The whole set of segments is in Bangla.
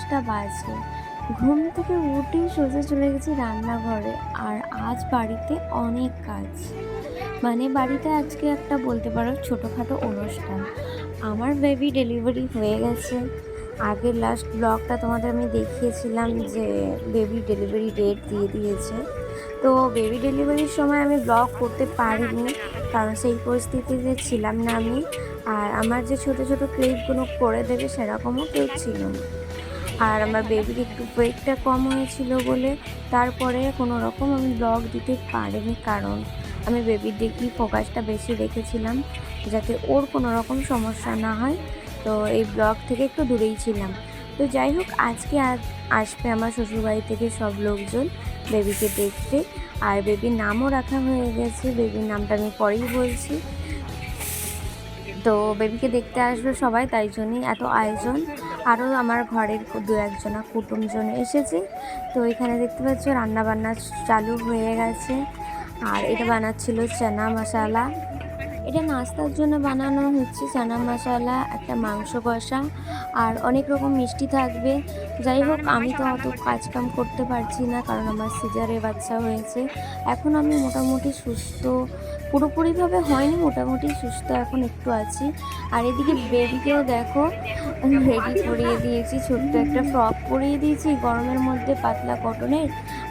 পাঁচটা বাজে। ঘুম থেকে উঠেই সোজা চলে গেছি রান্নাঘরে, আর আজ বাড়িতে অনেক কাজ। মানে বাড়িতে আজকে একটা বলতে পারো ছোটোখাটো অনুষ্ঠান। আমার বেবি ডেলিভারি হয়ে গেছে। আগের লাস্ট ব্লগটা তোমাদের আমি দেখিয়েছিলাম যে বেবি ডেলিভারি ডেট দিয়ে দিয়েছে। তো বেবি ডেলিভারির সময় আমি ব্লগ করতে পারিনি, কারণ সেই পরিস্থিতিতে ছিলাম না আমি। আর আমার যে ছোট ছোট ক্লিপগুলো করে দেবে সেরকমও কেউ ছিল না। আর আমার বেবির একটু ওয়েটটা কম হয়েছিল বলে তারপরে কোনো রকম আমি ব্লগ দিতে পারিনি কারণ আমি বেবির দিকেই ফোকাসটা বেশি রেখেছিলাম যাতে ওর কোনো রকম সমস্যা না হয়। তো এই ব্লগ থেকে একটু দূরেই ছিলাম। তো যাই হোক, আজকে আজ আসবে আমার শ্বশুরবাড়ি থেকে সব লোকজন বেবিকে দেখতে। আর বেবির নামও রাখা হয়ে গেছে বেবির নামটা আমি পরেই বলছি। তো বেবিকে দেখতে আসবে সবাই, তাই জন্যই এত আয়োজন। আরও আমার ঘরের দু একজনা কুটুমজন এসেছে। তো এখানে দেখতে পাচ্ছ রান্নাবান্না চালু হয়ে গেছে। আর এটা বানাচ্ছিল চানা মশালা। এটা নাস্তার জন্য বানানো হচ্ছে, চানা মশালা, একটা মাংস কষা, আর অনেক রকম মিষ্টি থাকবে। যাই হোক, আমি তো অত কাজকাম করতে পারছি না, কারণ আমার সিজারে বাচ্চা হয়েছে। এখন আমি মোটামুটি সুস্থ, পুরোপুরিভাবে হয়নি, মোটামুটি সুস্থ এখন একটু আছি। আর এদিকে বেবিকেও দেখো রেডি করিয়ে দিয়েছি, ছোট্ট একটা ফ্রক পরিয়ে দিয়েছি গরমের মধ্যে পাতলা কটনের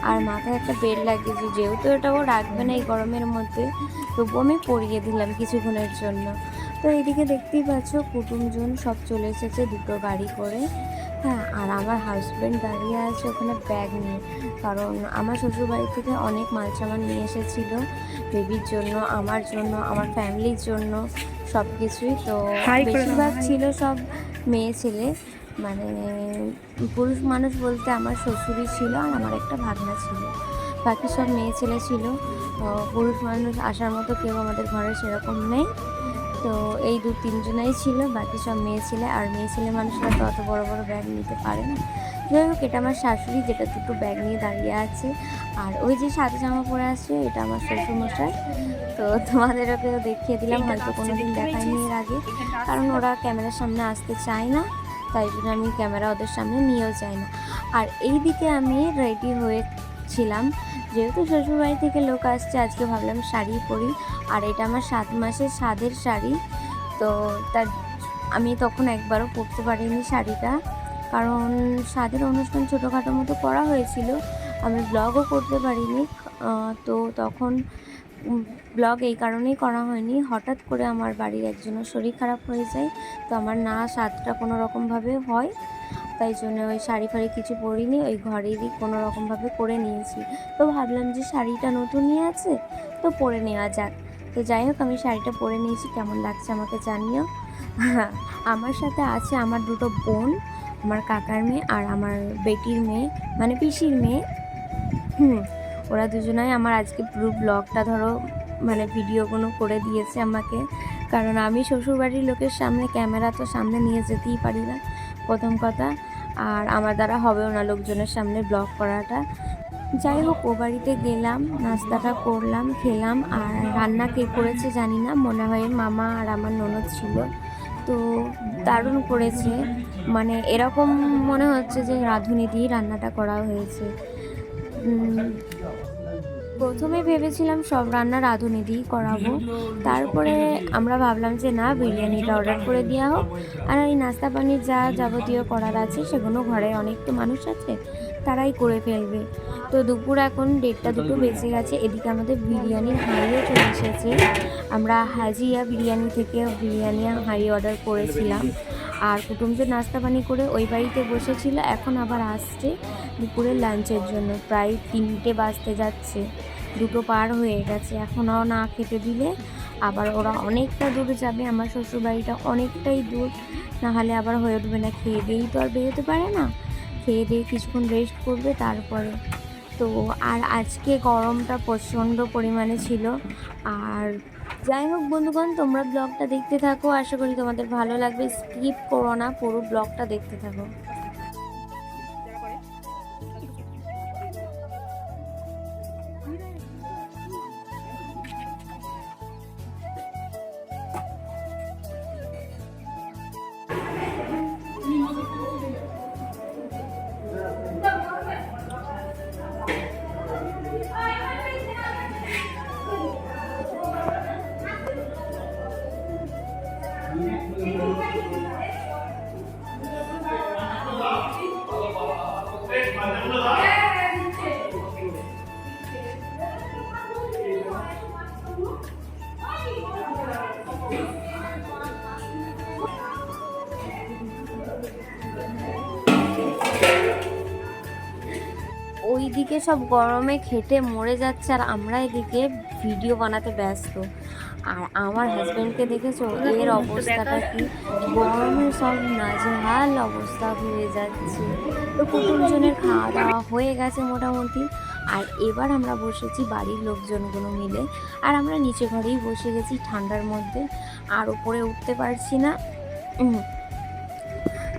আর মাথায় একটা বেড লাগিয়েছি, যেহেতু এটা ও রাখবে না এই গরমের মধ্যে। তবু আমি পরিয়ে দিলাম কিছুক্ষণের জন্য। তো এদিকে দেখতেই পাচ্ছ কুটুমজন সব চলে এসেছে দুটো গাড়ি করে। হ্যাঁ আর আমার হাজব্যান্ড দাঁড়িয়ে আছে ওখানে ব্যাগ নিয়ে। কারণ আমার শ্বশুরবাড়ি থেকে অনেক মাল সামান নিয়ে এসেছিল বেবির জন্য আমার জন্য আমার ফ্যামিলির জন্য সব কিছুই তো বেশিরভাগ ছিল সব মেয়ে ছেলে। মানে পুরুষ মানুষ বলতে আমার শ্বশুরই ছিল আর আমার একটা ভাগনা ছিল। বাকি সব মেয়ে ছেলে ছিল। পুরুষ মানুষ আসার মতো কেউ আমাদের ঘরে সেরকম নেই। তো এই দু তিনজনাই ছিল বাকি সব মেয়ে ছেলে। আর মেয়ে ছেলে মানুষরা তো অত বড় বড় ব্যাগ নিতে পারে না। যাই হোক এটা আমার শাশুড়ি যেটা দুটো ব্যাগ নিয়ে দাঁড়িয়ে আছে। আর ওই যে সাদা জামা পরে আছে এটা আমার শ্বশুরমশাই। তো তোমাদেরকেও দেখিয়ে দিলাম হয়তো কোনো দিন দেখায়নি এর আগে। কারণ ওরা ক্যামেরার সামনে আসতে চায় না তাই জন্য আমি ক্যামেরা ওদের সামনে নিয়েও যাই না। আর এই দিকে আমি রেডি হয়েছিলাম। যেহেতু শ্বশুরবাড়ি থেকে লোক আসছে, আজকে ভাবলাম শাড়ি পরি। আর এটা আমার সাত মাসের স্বাদের শাড়ি। তো তার, আমি তখন একবারও পরতে পারিনি শাড়িটা। কারণ স্বাদের অনুষ্ঠান ছোটোখাটো মতো করা হয়েছিল। আমি ব্লগও করতে পারিনি। তো তখন ব্লগ এই কারণেই করা হয়নি। হঠাৎ করে আমার বাড়ির একজনের শরীর খারাপ হয়ে যায়। তো আমার না স্বাদটা কোনো রকমভাবে হয়। তাই জন্য ওই শাড়ি ফাড়ি কিছু পরিনি, ওই ঘরেরই কোনো রকমভাবে করে নিয়েছি। তো ভাবলাম যে শাড়িটা নতুনই আছে, তো পরে নেওয়া যাক। তো যাই হোক, আমি শাড়িটা পরে নিয়েছি, কেমন লাগছে আমাকে জানিও। আমার সাথে আছে আমার দুটো বোন, আমার কাকার মেয়ে আর আমার বেটির মেয়ে মানে পিসির মেয়ে। হুম, ওরা দুজনাই আমার আজকে পুরো ব্লগটা ধরো মানে ভিডিওগুলো করে দিয়েছে আমাকে। কারণ আমি শ্বশুরবাড়ির লোকের সামনে, ক্যামেরা তো সামনে নিয়ে যেতেই পারি না, প্রথম কথা। আর আমার দ্বারা হবে ওনার লোকজনের সামনে ব্লক করাটা। যাই হোক, ও বাড়িতে গেলাম, নাস্তাটা করলাম, খেলাম, আর রান্না কে করেছে জানি না, মনে হয় মামা আর আমার ননদ ছিল। তো দারুণ করেছে। মানে এরকম মনে হচ্ছে যে রাঁধুনি দিয়ে রান্নাটা করা হয়েছে। প্রথমে ভেবেছিলাম সব রান্না রাঁধুনি দিয়েই করাবো। তারপরে আমরা ভাবলাম যে না, বিরিয়ানিটা অর্ডার করে দেওয়া হোক। আর এই নাস্তা পানির যা যাবতীয় করার আছে, সেগুলো ঘরে অনেক তো মানুষ আছে, তারাই করে ফেলবে। তো দুপুর এখন দেড়টা দুটো বেজে গেছে, এদিকে আমাদের বিরিয়ানির হাঁড়িও চলে এসেছে। আমরা হাজিয়া বিরিয়ানি থেকে বিরিয়ানি হাঁড়ি অর্ডার করেছিলাম। আর কুটুমদের নাস্তা পানি করে ওই বাড়িতে বসেছিল, এখন আবার আসছে দুপুরের লাঞ্চের জন্য। প্রায় তিনটে বাজতে যাচ্ছে। দুটো পার হয়ে গেছে। এখনও না খেতে দিলে আবার ওরা অনেকটা দূরে যাবে, আমার শ্বশুরবাড়িটা অনেকটাই দূর। না হলে আবার হয়ে উঠবে না, খেয়ে দিয়েই তো আর বেরোতে পারে না। খেয়ে দিয়ে কিছুক্ষণ রেস্ট করবে, তারপরে তো আর আজকে গরমটা প্রচণ্ড পরিমাণে ছিল। আর যাই হোক বন্ধুগণ, তোমরা ব্লগটা দেখতে থাকো। আশা করি তোমাদের ভালো লাগবে। স্কিপ করো না, পুরো ব্লগটা দেখতে থাকো। ওইদিকে সব গরমে খেটে মরে যাচ্ছে আর আমরা এদিকে ভিডিও বানাতে ব্যস্ত। আর আমার হাজব্যান্ডকে দেখেছ এর অবস্থাটা কি? গরমে সব নাজেহাল অবস্থা হয়ে যাচ্ছে। তো কুটুমজনের খাওয়া দাওয়া হয়ে গেছে মোটামুটি। আর এবার আমরা বসেছি বাড়ির লোকজনগুলো মিলে। আর আমরা নিচে ঘরেই বসে গেছি ঠান্ডার মধ্যে। আর ওপরে উঠতে পারছি না।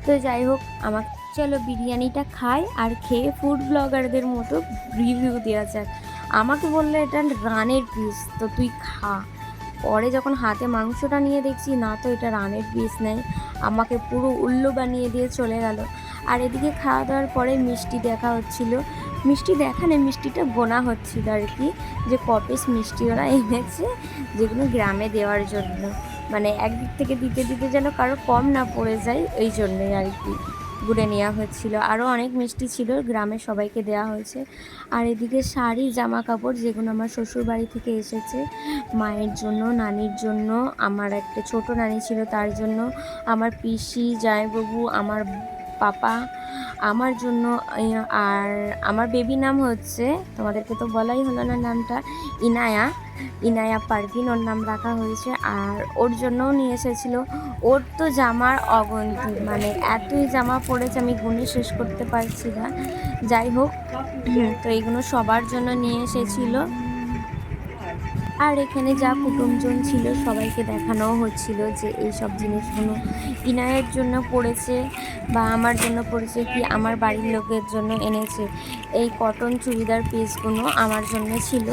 তো যাই হোক আমার চলো বিরিয়ানিটা খাই আর খেয়ে ফুড ব্লগারদের মতো রিভিউ দেওয়া যাক। আমাকে বলল এটা রানের পিস তো তুই খা। পরে যখন হাতে মাংসটা নিয়ে দেখছি, না তো এটা রানের পিস নেই। আমাকে পুরো উল্লু বানিয়ে দিয়ে চলে গেল। আর এদিকে খাওয়া দাওয়ার পরে মিষ্টি দেখা হচ্ছিল। মিষ্টি দেখা নেই, মিষ্টিটা গোনা হচ্ছিল আর কি। যে কপিস মিষ্টি ওরা এনেছে, যেগুলো গ্রামে দেওয়ার জন্য। মানে একদিক থেকে দিতে দিতে যেন কারও কম না পড়ে যায় এই জন্যই আর কি। গুড়ে নেওয়া হচ্ছিল আরও অনেক মিষ্টি ছিল, গ্রামে সবাইকে দেওয়া হয়েছে। আর এদিকে শাড়ি জামা কাপড় যেগুলো আমার শ্বশুর বাড়ি থেকে এসেছে, মায়ের জন্য, নানির জন্য, আমার একটা ছোট নানি ছিল, তার জন্য আমার পিসি, জামাইবাবু, আমার পাপা, আমার জন্য আর আমার বেবি নাম হচ্ছে, তোমাদেরকে তো বলাই হলো না নামটা, ইনায়া। ইনায়া পারভিন, ওর নাম রাখা হয়েছে। আর ওর জন্যও নিয়ে এসেছিল। ওর তো জামার অগন্তি মানে এতই জামা পড়েছে, আমি গুনে শেষ করতে পারছি না। যাই হোক তো এগুলো সবার জন্য নিয়ে এসেছিল। আর এখানে যা কুটুমজন ছিল, সবাইকে দেখানো হচ্ছিল যে এই সব জিনিসগুলো ইনায়ের জন্য পড়েছে বা আমার জন্য পড়েছে কি আমার বাড়ির লোকের জন্য এনেছে। এই কটন চুড়িদার পিসগুলো আমার জন্য ছিল।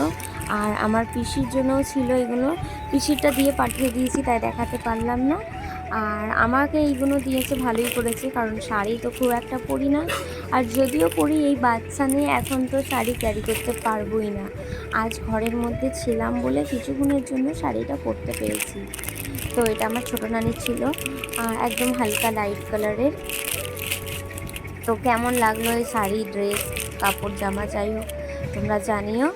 আর আমার পিসির জন্যও ছিল এগুলো। পিসিরটা দিয়ে পাঠিয়ে দিয়েছি, তাই দেখাতে পারলাম না। আর আমাকে এইগুলো দিয়েছে, ভালোই করেছে, কারণ শাড়ি তো খুব একটা পরি না। আর যদিও পরি, এই বাচ্চা নিয়ে এখন তো শাড়ি ক্যারি করতে পারবোই না। আজ ঘরের মধ্যে ছিলাম বলে কিছুক্ষণের জন্য শাড়িটা পরতে পেরেছি। তো এটা আমার ছোটো নানি ছিল, আর একদম হালকা লাইট কালারের তো কেমন লাগল এই শাড়ি ড্রেস কাপড়, জামা, যাই হোক, তোমরা জানিও।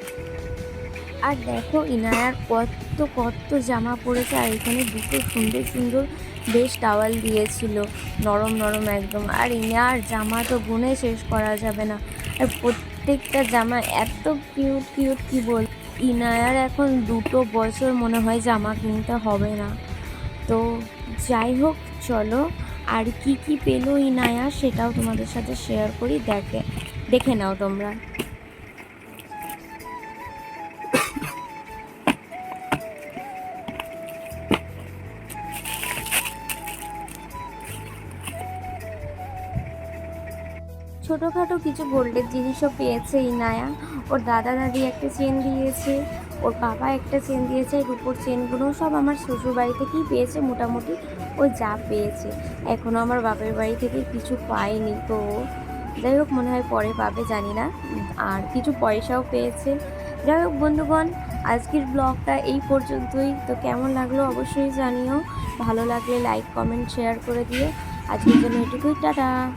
আর দেখো ইনায়ার কত কত জামা পড়েছে, আর এখানে দুটো সুন্দর সুন্দর বেশ টাওয়াল দিয়েছিল, নরম নরম একদম। আর ইনার জামা তো গুনে শেষ করা যাবে না। আর প্রত্যেকটা জামা এত কিউট কিউট কি বল? ইনায়ার এখন দুটো বছর মনে হয় জামা কিনতে হবে না। তো যাই হোক, চলো, আর কি কি পেল ইনায়া সেটাও তোমাদের সাথে শেয়ার করি, দেখে দেখে নাও তোমরা। ছোটোখাটো কিছু গোল্ডের জিনিসও পেয়েছে ইনায়া। ওর দাদা দাদি একটা চেন দিয়েছে, ওর বাবা একটা চেন দিয়েছে রূপোর চেনগুলো সব আমার শ্বশুর বাড়ি থেকেই পেয়েছে, মোটামুটি ও যা পেয়েছে। এখনও আমার বাপের বাড়ি থেকে কিছু পায়নি তো। যাই হোক, মনে হয় পরে পাবে, জানি না। আর কিছু পয়সাও পেয়েছে। যাই হোক, বন্ধুগণ, আজকের ব্লগটা এই পর্যন্তই। তো কেমন লাগল অবশ্যই জানিও। ভালো লাগলে লাইক, কমেন্ট, শেয়ার করে দিও। আজকের জন্য এটুকুই, টাটা।